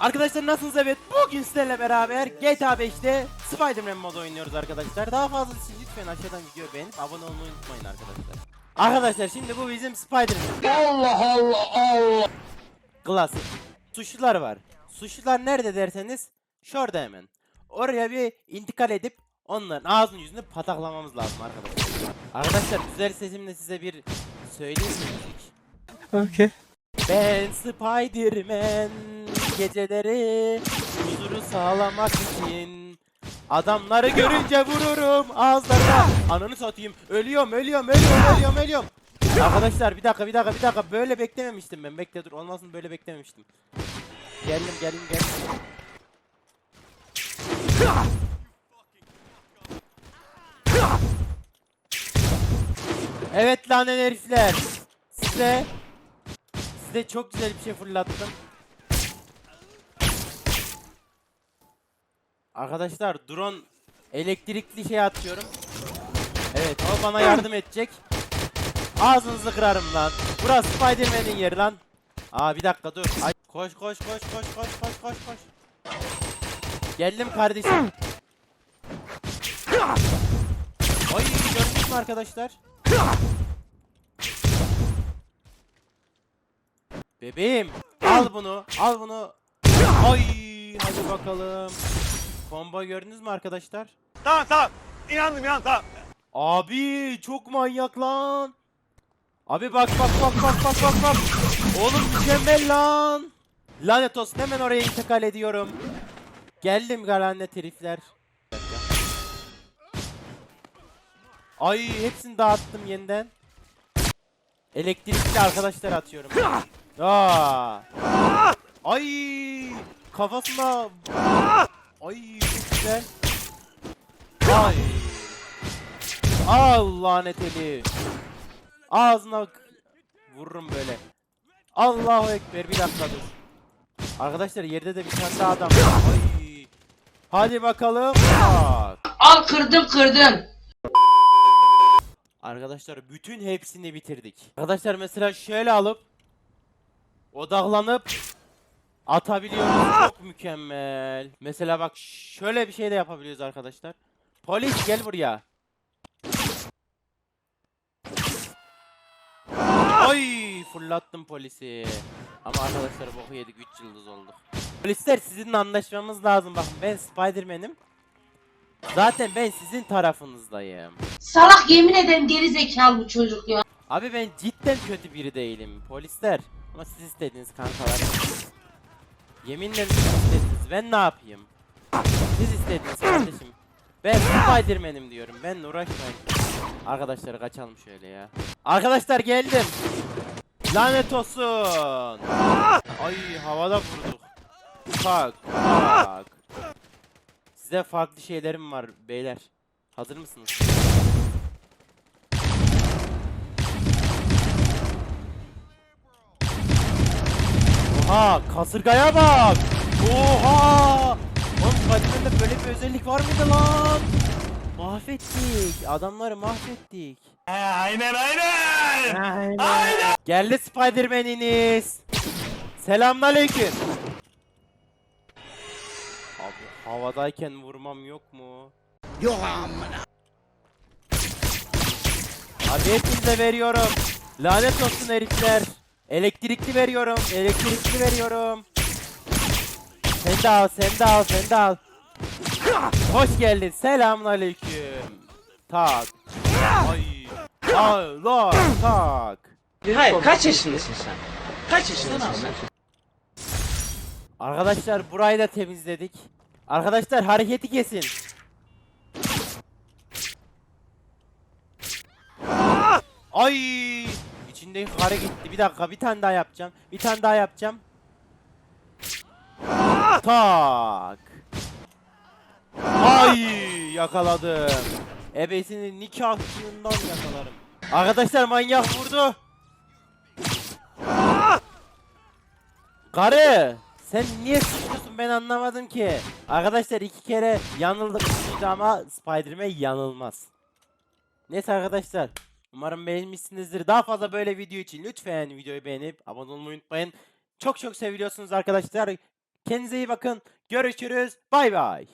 Arkadaşlar nasılsınız evet bugün sizlerle beraber GTA 5'te Spider-Man modu oynuyoruz arkadaşlar. Daha fazlası için lütfen aşağıdan video beğenip abone olmayı unutmayın arkadaşlar. Arkadaşlar şimdi bu bizim Spider-Man. Allah Allah Allah. Klasik. Suçlular var. Suçlular nerede derseniz şurada hemen. Oraya bir intikal edip onların ağzını yüzünü pataklamamız lazım arkadaşlar. Arkadaşlar güzel sesimle size bir söyleyeyim mi? Okay. Ben Spiderman geceleri huzuru sağlamak için. Adamları görünce vururum ağızlarına. Ananı satayım. Ölüyorum ölüyorum ölüyorum ölüyorum ölüyorum. Arkadaşlar bir dakika bir dakika bir dakika. Böyle beklememiştim ben. Bekle dur olmasın böyle beklememiştim. Geldim geldim geldim. Evet lanet herifler size size çok güzel bir şey fırlattım. Arkadaşlar drone elektrikli şey atıyorum. Evet o bana yardım edecek. Ağzınızı kırarım lan. Burası Spider-Man'in yeri lan. Aa bir dakika dur. Ay, koş koş koş koş koş koş koş koş. Geldim kardeşim. Ay gördünüz mü arkadaşlar? Bebeğim al bunu al bunu. Ay hadi bakalım. Bomba gördünüz mü arkadaşlar? Tamam tamam. İnandım inandım tamam. Abi çok manyak lan. Abi bak bak bak bak bak bak bak. Oğlum mükemmel lan. Lanet olsun hemen oraya intikal ediyorum. Geldim lanet herifler. Ay hepsini dağıttım yeniden. Elektrikli arkadaşlar atıyorum. Aa. Ay kafasına. Ay çok güzel. Ay. Al lanet eli. Ağzına vururum böyle. Allahu ekber bir dakika dur. Arkadaşlar yerde de bir tane daha adam var. Ay. Hadi bakalım. Bak. Al kırdım kırdım. Arkadaşlar bütün hepsini bitirdik. Arkadaşlar mesela şöyle alıp odaklanıp atabiliyoruz. Çok mükemmel. Mesela bak şöyle bir şey de yapabiliyoruz arkadaşlar. Polis gel buraya. Ay fırlattım polisi. Ama arkadaşlar boku yedik 3 yıldız olduk. Polisler sizinle anlaşmamız lazım bakın ben Spiderman'im. Zaten ben sizin tarafınızdayım. Salak yemin ederim geri zekalı bu çocuk ya. Abi ben cidden kötü biri değilim. Polisler. Ama siz istediniz kankalar. Yeminle siz. Ben ne yapayım? Siz istediniz kardeşim. Ben Spiderman'im diyorum. Ben uğraşmayın. Arkadaşlar kaçalım şöyle ya. Arkadaşlar geldim. Lanet olsun. Ay havada vurduk. Bak bak. Size farklı şeylerim var beyler. Hazır mısınız? Oha kasırgaya bak. Oha. Oğlum Spiderman'de böyle bir özellik var mıydı lan? Mahvettik. Adamları mahvettik. aynen aynen. Aynen. Geldi Spiderman'iniz. Selamünaleyküm. Abi havadayken vurmam yok mu? Yok amına. Abi hepinize veriyorum. Lanet olsun herifler. Elektrikli veriyorum. Elektrikli veriyorum. Sen de al, sen de al, sen de al. Hoş geldin. Selamun aleyküm. Tak. Ay. Allah tak. Hayır kaç yaşındasın sen? Kaç yaşındasın sen? Arkadaşlar burayı da temizledik. Arkadaşlar hareketi kesin. Ay! İçindeki kare gitti. Bir dakika bir tane daha yapacağım. Bir tane daha yapacağım. Tak. Ay! Yakaladım. Ebesinin nikahçığından yakalarım. Arkadaşlar manyak vurdu. Karı! Sen niye suçlusun ben anlamadım ki. Arkadaşlar iki kere yanıldık ama Spider-Man yanılmaz. Neyse arkadaşlar. Umarım beğenmişsinizdir. Daha fazla böyle video için lütfen videoyu beğenip abone olmayı unutmayın. Çok çok seviliyorsunuz arkadaşlar. Kendinize iyi bakın. Görüşürüz. Bay bay.